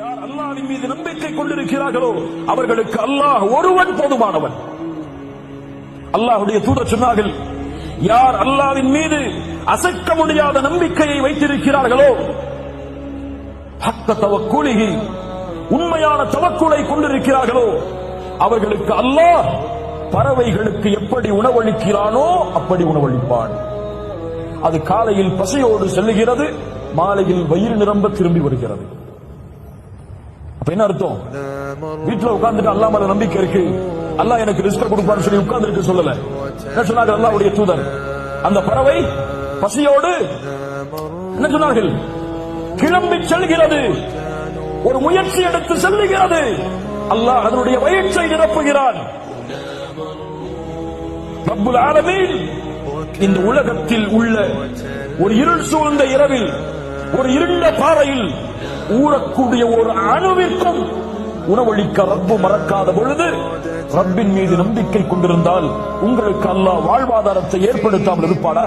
யார் அல்லாவின் மீது நம்பிக்கை கொண்டிருக்கிறார்களோ அவர்களுக்கு அல்லாஹ் ஒருவன் போதுமானவன். அல்லாஹுடைய தூதர் சொன்னார்கள் யார் அல்லாவின் மீது அசைக்க முடியாத நம்பிக்கையை வைத்திருக்கிறார்களோ ஹக்க தவக்குலிகி உண்மையான தவக்குலை கொண்டிருக்கிறார்களோ அவர்களுக்கு அல்லாஹ் பறவைகளுக்கு எப்படி உணவளிக்கிறானோ அப்படி உணவளிப்பான். அது காலையில் பசியோடு செல்லுகிறது மாலையில் வயிறு நிரம்ப திரும்பி வருகிறது. அப்ப என்ன அர்த்தம்? வீட்டுல உட்கார்ந்துட்டு அல்லா மேல நம்பிக்கை இருக்கு. அல்லாஹ் எனக்கு ரிஸ்க கொடுப்பான்னு சொல்லி உட்கார்ந்துருக்கு சொல்லல. என்ன சொன்னாங்க அல்லாவுடைய தூதர். அந்த பறவை பசியோடு என்ன சொன்னார்கள்? கிளம்பி செல்கிறது. ஒரு முயற்சி எடுத்து செல்லுகிறது. அல்லாஹ் அதனுடைய வயிற்றை நிரப்புகிறான். ரப்புல் ஆலமீன் இந்த உலகத்தில் உள்ள ஒரு இருள் சூழ்ந்த இரவில் ஒரு இருண்ட பாறையில் ஊறக்கூடிய ஒரு அணுவிற்கும் உணவளிக்க ரப்பு மறக்காத பொழுது ரப்பின் மீது நம்பிக்கை கொண்டிருந்தால் உங்களுக்கு அல்லாஹ் வாழ்வாதாரத்தை ஏற்படுத்தாமல் இருப்பானா?